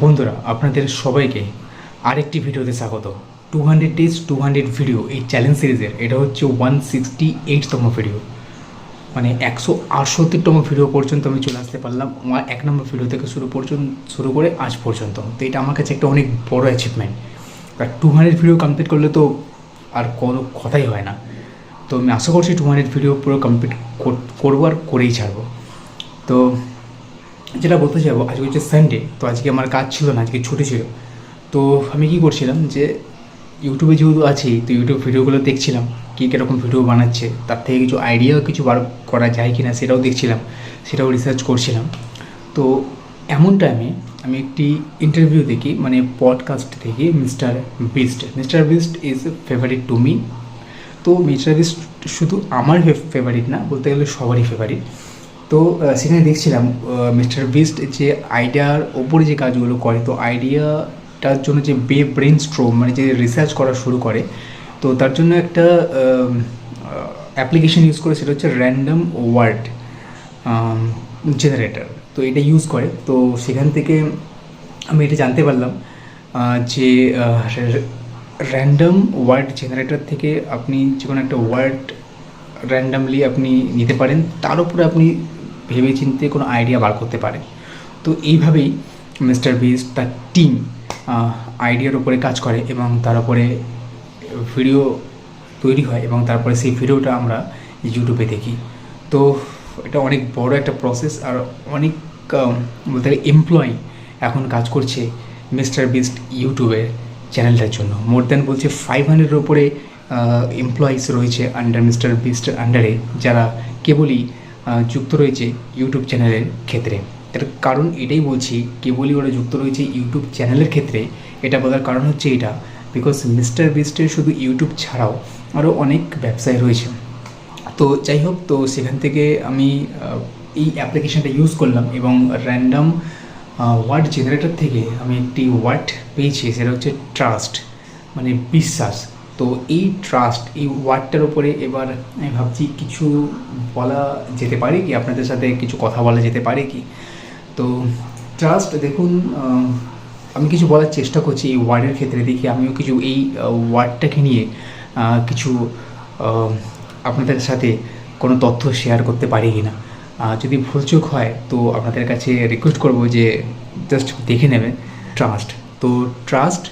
বন্ধুরা, আপনাদের সবাইকে আরেকটি ভিডিওতে স্বাগত। Two hundred days two hundred video এই চ্যালেঞ্জ সিরিজের এটা হচ্ছে ওয়ান সিক্সটি এইটতম ভিডিও মানে একশো আটষট্টিতম ভিডিও পর্যন্ত আমি চলে আসতে পারলাম। আমার এক নম্বর ভিডিও থেকে শুরু পর্যন্ত, শুরু করে আজ পর্যন্ত। তো এটা আমার কাছে একটা অনেক বড় অ্যাচিভমেন্ট আর টু হান্ড্রেড ভিডিও কমপ্লিট করলে তো আর কোনো কথাই হয় না। তো আমি আশা করছি টু হান্ড্রেড ভিডিও পুরো কমপ্লিট করব আর করেই ছাড়বো। তো যেটা বলতে চাইব, আজকে হচ্ছে সানডে তো আজকে আমার কাজ ছিল না, আজকে ছুটি ছিল। তো আমি কি করছিলাম যে ইউটিউবে যেহেতু আছি, তো ইউটিউব ভিডিওগুলো দেখছিলাম, কী কীরকম ভিডিও বানাচ্ছে, তার থেকে কিছু আইডিয়াও কিছু বার করা যায় কি না সেটাও দেখছিলাম, সেটাও রিসার্চ করছিলাম। তো এমন টাইমে আমি একটি ইন্টারভিউ দেখি মানে পডকাস্ট দেখি mister Beast mister Beast is favourite to me তো মিস্টার বিস্ট শুধু আমার ফেভারিট না, বলতে গেলে সবারই ফেভারিট তো সেখানে দেখছিলাম মিস্টার বিস্ট যে আইডিয়ার ওপরে যে কাজগুলো করে, তো আইডিয়াটার জন্য যে বে ব্রেন স্ট্রোম মানে যে রিসার্চ করা শুরু করে, তো তার জন্য একটা অ্যাপ্লিকেশন ইউজ করে, সেটা হচ্ছে র্যান্ডম ওয়ার্ড জেনারেটার তো এটা ইউজ করে, তো সেখান থেকে আমি এটা জানতে পারলাম যে র্যান্ডম ওয়ার্ড জেনারেটর থেকে আপনি যে কোনো একটা ওয়ার্ড র্যান্ডামলি আপনি নিতে পারেন, তার উপরে আপনি ভেবে চিন্তে কোনো আইডিয়া বার করতে পারেন। তো এইভাবেই মিস্টার বিস তার টিম আইডিয়ার উপরে কাজ করে এবং তার উপরে ভিডিও তৈরি হয় এবং তারপরে সেই ভিডিওটা আমরা ইউটিউবে দেখি। তো এটা অনেক বড় একটা প্রসেস আর অনেক বলতে গেলে এমপ্লয়ি এখন কাজ করছে মিস্টার বিস্ট ইউটিউবের চ্যানেলটার জন্য। মোর দ্যান বলছে ফাইভ হান্ড্রেডের ওপরে এমপ্লয়িজ রয়েছে আন্ডার মিস্টার বিস্টের আন্ডারে যারা কেবলই যুক্ত রয়েছে ইউটিউব চ্যানেলের ক্ষেত্রে। এর কারণ এটাই বলছি, কেবলই ওরা যুক্ত রয়েছে ইউটিউব চ্যানেলের ক্ষেত্রে। এটা বলার কারণ হচ্ছে এটা বিকজ মিস্টার বিস্টের শুধু ইউটিউব ছাড়াও আরও অনেক ব্যবসায় রয়েছে। তো যাই হোক, তো সেখান থেকে আমি এই অ্যাপ্লিকেশনটা ইউজ করলাম এবং র্যান্ডাম ওয়ার্ড জেনারেটর থেকে আমি একটি ওয়ার্ড পেয়েছি, সেটা হচ্ছে ট্রাস্ট মানে বিশ্বাস। তো এই ট্রাস্ট এই ওয়ার্ডটার উপরে এবার আমি ভাবছি কিছু বলা যেতে পারে কি? আপনাদের সাথে কিছু কথা বলা যেতে পারে কি? তো ট্রাস্ট দেখুন আমি কিছু বলার চেষ্টা করছি এই ওয়ার্ডের ক্ষেত্রে। দেখি আমিও কিছু এই ওয়ার্ডটাকে নিয়ে কিছু আপনাদের সাথে কোনো তথ্য শেয়ার করতে পারি কি না যদি ভুলচুক হয়, তো আপনাদের কাছে রিকোয়েস্ট করব যে জাস্ট দেখে নেবেন ট্রাস্ট তো ট্রাস্ট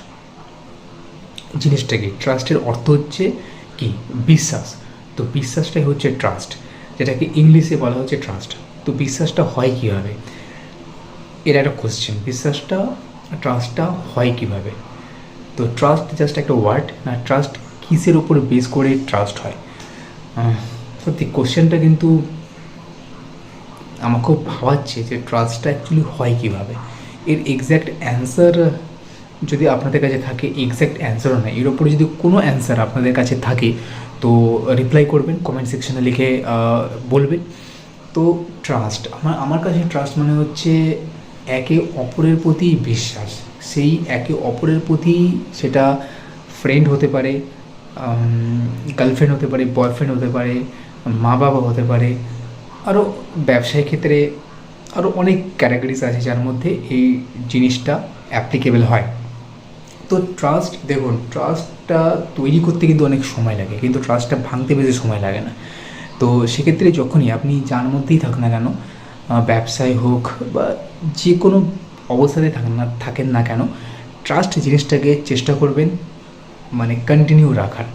জিনিসটা কি ট্রাস্টের অর্থ হচ্ছে কি? বিশ্বাস। তো বিশ্বাসটাই হচ্ছে ট্রাস্ট। যেটাকে ইংলিশে বলা হচ্ছে ট্রাস্ট। তো বিশ্বাসটা হয় কীভাবে? এর একটা কোশ্চেন বিশ্বাসটা ট্রাস্টটা হয় কীভাবে? তো ট্রাস্ট জাস্ট একটা ওয়ার্ড না, ট্রাস্ট কিসের উপর বেস করে ট্রাস্ট হয়? সত্যি কোশ্চেনটা কিন্তু আমাকেও ভাবাচ্ছে যে ট্রাস্টটা অ্যাকচুয়ালি হয় কীভাবে? এর এক্স্যাক্ট অ্যান্সার যদি আপনাদের কাছে থাকে এক্স্যাক্ট অ্যান্সারও নেই, এর উপরে যদি কোনো অ্যান্সার আপনাদের কাছে থাকে, তো রিপ্লাই করবেন কমেন্ট সেকশনে লিখে বলবেন। তো ট্রাস্ট আমার আমার কাছে ট্রাস্ট মানে হচ্ছে একে অপরের প্রতি বিশ্বাস। সেই একে অপরের প্রতি সেটা ফ্রেন্ড হতে পারে গার্লফ্রেন্ড হতে পারে বয়ফ্রেন্ড হতে পারে মা বাবা হতে পারে আরও ব্যবসায়িক ক্ষেত্রে আরও অনেক ক্যাটাগরিজ আছে যার মধ্যে এই জিনিসটা অ্যাপ্লিকেবল হয়। তো ট্রাস্ট দেখুন ট্রাস্টটা তৈরি করতে কিন্তু অনেক সময় লাগে, কিন্তু ট্রাস্টটা ভাঙতে বেশি সময় লাগে না। তো সেক্ষেত্রে যখনই আপনি যার মধ্যেই থাকুন না কেন ব্যবসায় হোক বা যে কোনো অবস্থাতে থাকেন না থাকেন না কেন ট্রাস্ট জিনিসটাকে চেষ্টা করবেন মানে কন্টিনিউ রাখার।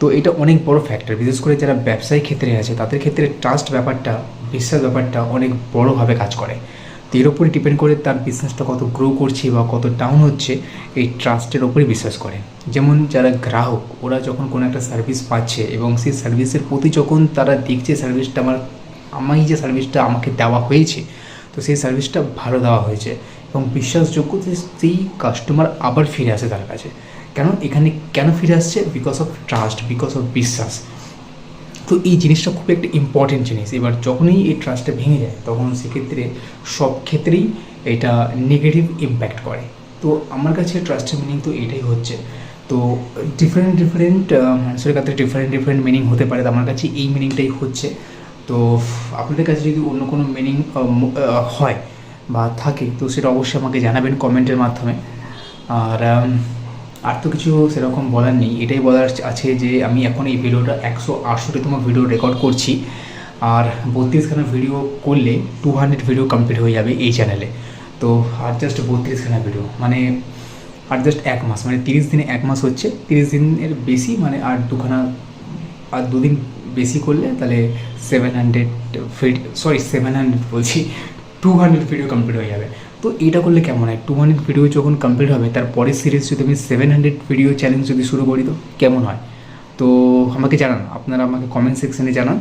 তো এটা অনেক বড় ফ্যাক্টর বিশেষ করে যারা ব্যবসায়িক ক্ষেত্রে আছে, তাদের ক্ষেত্রে ট্রাস্ট ব্যাপারটা, বিশ্বাস ব্যাপারটা অনেক বড়োভাবে কাজ করে। তো এর উপরে ডিপেন্ড করে তার বিজনেসটা কত গ্রো করছে বা কত ডাউন হচ্ছে, এই ট্রাস্টের ওপরেই বিশ্বাস করে। যেমন যারা গ্রাহক, ওরা যখন কোনো একটা সার্ভিস পাচ্ছে এবং সেই সার্ভিসের প্রতি যখন তারা দেখছে সার্ভিসটা আমার আমি যে সার্ভিসটা আমাকে দেওয়া হয়েছে, তো সেই সার্ভিসটা ভালো দেওয়া হয়েছে এবং বিশ্বাসযোগ্য যে সেই কাস্টমার আবার ফিরে আসে তার কাছে। কেন? এখানে কেন ফিরে আসছে? Because of trust because of বিশ্বাস। তো এই জিনিসটা খুব একটা ইম্পর্টেন্ট জিনিস। এবার যখনই এই ট্রাস্টটা ভেঙে যায়, তখন সেক্ষেত্রে সব ক্ষেত্রেই এটা নেগেটিভ ইম্প্যাক্ট করে। তো আমার কাছে ট্রাস্টের মিনিং তো এটাই হচ্ছে। তো ডিফারেন্ট ডিফারেন্ট মানুষের কাছে ডিফারেন্ট ডিফারেন্ট মিনিং হতে পারে, তো আমার কাছে এই মিনিংটাই হচ্ছে। তো আপনাদের কাছে যদি অন্য কোনো মিনিং হয় বা থাকে, তো সেটা অবশ্যই আমাকে জানাবেন কমেন্টের মাধ্যমে। আর আর তো কিছু সেরকম বলার নেই। এটাই বলার আছে যে, আমি এখন এই ভিডিওটা একশো আটষট্টিতম ভিডিও রেকর্ড করছি। আর বত্রিশখানা ভিডিও করলে টু হান্ড্রেড ভিডিও কমপ্লিট হয়ে যাবে এই চ্যানেলে তো আর জাস্ট বত্রিশখানা ভিডিও মানে আর জাস্ট এক মাস মানে তিরিশ দিনে এক মাস হচ্ছে। তিরিশ দিনের বেশি মানে আর দুখানা, আর দুদিন বেশি করলে তাহলে seven hundred sorry seven hundred বলছি টু হান্ড্রেড ভিডিও কমপ্লিট হয়ে যাবে। তো এটা করলে কেমন? হয় টু হান্ড্রেড ভিডিও যখন কমপ্লিট হবে, তার পরের সিরিজ যদি আমি সেভেন হান্ড্রেড ভিডিও চ্যালেঞ্জ যদি শুরু করি, তো কেমন হয়? তো আমাকে জানান, আপনারা আমাকে কমেন্ট সেকশানে জানান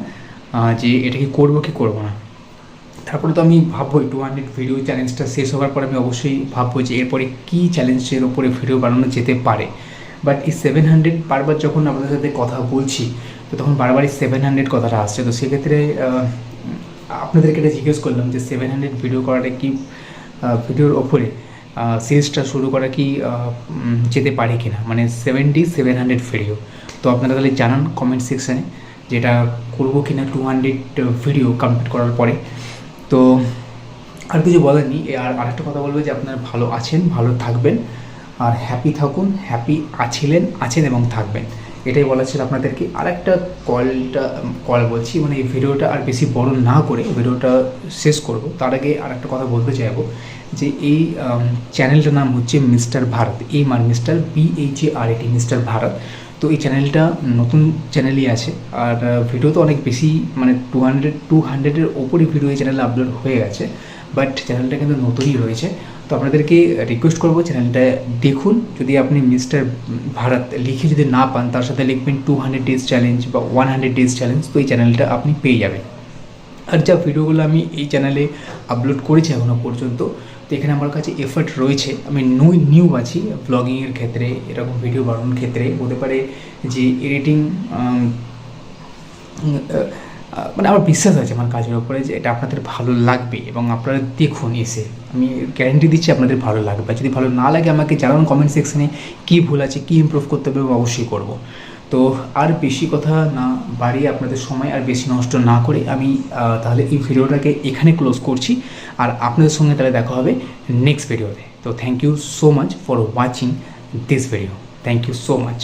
যে এটা কি করব কি করব না। তারপরে তো আমি ভাববোই টু হান্ড্রেড ভিডিও চ্যালেঞ্জটা শেষ হওয়ার পরে আমি অবশ্যই ভাববো যে এরপরে কী চ্যালেঞ্জের ওপরে ভিডিও বানানো যেতে পারে। বাট এই সেভেন হান্ড্রেড বারবার যখন আপনাদের সাথে কথা বলছি, তো তখন বারবারই সেভেন হান্ড্রেড কথাটা আসছে। তো সেক্ষেত্রে আপনাদেরকে এটা জিজ্ঞেস করলাম যে সেভেন হান্ড্রেড ভিডিও করাটা কি ভিডিওর ওপরে সিরিজটা শুরু করা কি যেতে পারে কি না মানে সেভেন্টি সেভেন হান্ড্রেড ভিডিও তো আপনারা তাহলে জানান কমেন্ট সেকশানে যেটা করব কি না টু হান্ড্রেড ভিডিও কমপ্লিট করার পরে। তো আর কিছু বলার নেই। আর আরেকটা কথা বলব যে আপনারা ভালো আছেন, ভালো থাকবেন। আর হ্যাপি থাকুন হ্যাপি আছিলেন, আছেন এবং থাকবেন। এটাই বলা ছিল আপনাদেরকে। আরেকটা কলটা কল বলছি মানে এই ভিডিওটা আর বেশি বড় না করে ভিডিওটা শেষ করব। তার আগে আর একটা কথা বলতে চাইব, যে এই চ্যানেলটার নাম হচ্ছে মিস্টার ভারত, এই মান mister B H A R এটি মিস্টার ভারত। তো এই চ্যানেলটা নতুন চ্যানেলই আছে, আর ভিডিও তো অনেক বেশি মানে টু হান্ড্রেড টু হান্ড্রেডের ওপরই ভিডিও এই চ্যানেলে আপলোড হয়ে গেছে বাট চ্যানেলটা কিন্তু নতুনই রয়েছে। তো আপনাদেরকে রিকোয়েস্ট করব চ্যানেলটা দেখুন। যদি আপনি মিস্টার ভারত লিখে যদি না পান, তার সাথে লিখবেন টু হান্ড্রেড ডেজ চ্যালেঞ্জ বা ওয়ান হান্ড্রেড ডেজ চ্যালেঞ্জ তো এই চ্যানেলটা আপনি পেয়ে যাবেন। আর যা ভিডিওগুলো আমি এই চ্যানেলে আপলোড করেছি এখনও পর্যন্ত, তো এখানে আমার কাছে এফার্ট রয়েছে। আমি নিউ নিউ আছি ব্লগিংয়ের ক্ষেত্রে, এরকম ভিডিও বানানোর ক্ষেত্রে। হতে পারে যে এডিটিং মানে আমার বিশ্বাস আছে আমার কাজের উপরে যে এটা আপনাদের ভালো লাগবে এবং আপনারা দেখুন এসে। আমি গ্যারেন্টি দিচ্ছি আপনাদের ভালো লাগবে। যদি ভালো না লাগে আমাকে জানান কমেন্ট সেকশনে কী ভুল আছে, কী ইমপ্রুভ করতে হবে অবশ্যই করব। তো আর বেশি কথা না বাড়িয়ে আপনাদের সময় আর বেশি নষ্ট না করে আমি তাহলে এই ভিডিওটাকে এখানে ক্লোজ করছি। আর আপনাদের সঙ্গে তাহলে দেখা হবে নেক্সট ভিডিওতে তো। Thank you so much for watching this video thank you so much